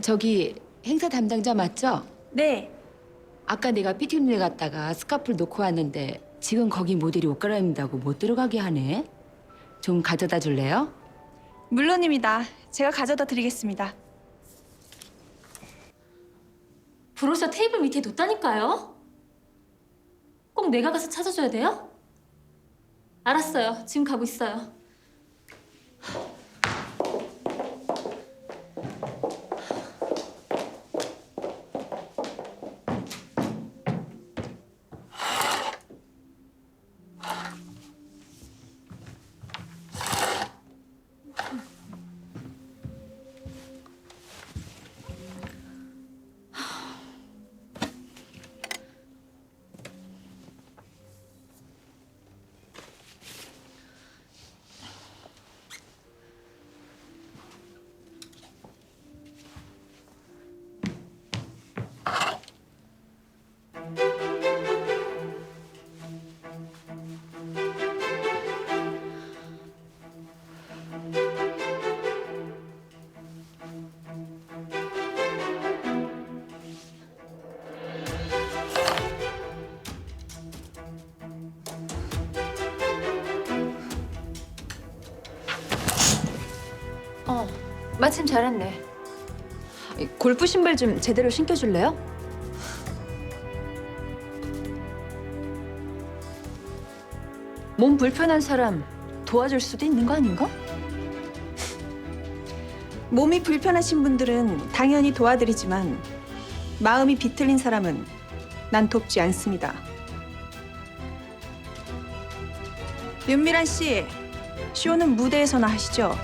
저기 행사 담당자 맞죠? 네. 아까 내가 피팅룸에 갔다가 스카프를 놓고 왔는데 지금 거기 모델이 옷 갈아입는다고 못 들어가게 하네. 좀 가져다 줄래요? 물론입니다. 제가 가져다 드리겠습니다. 브로셔 테이블 밑에 뒀다니까요. 꼭 내가 가서 찾아줘야 돼요? 알았어요. 지금 가고 있어요. 어, 마침 잘했네. 골프 신발 좀 제대로 신겨줄래요? 몸 불편한 사람 도와줄 수도 있는 거 아닌가? 몸이 불편하신 분들은 당연히 도와드리지만 마음이 비틀린 사람은 난 돕지 않습니다. 윤미란 씨, 쇼는 무대에서나 하시죠.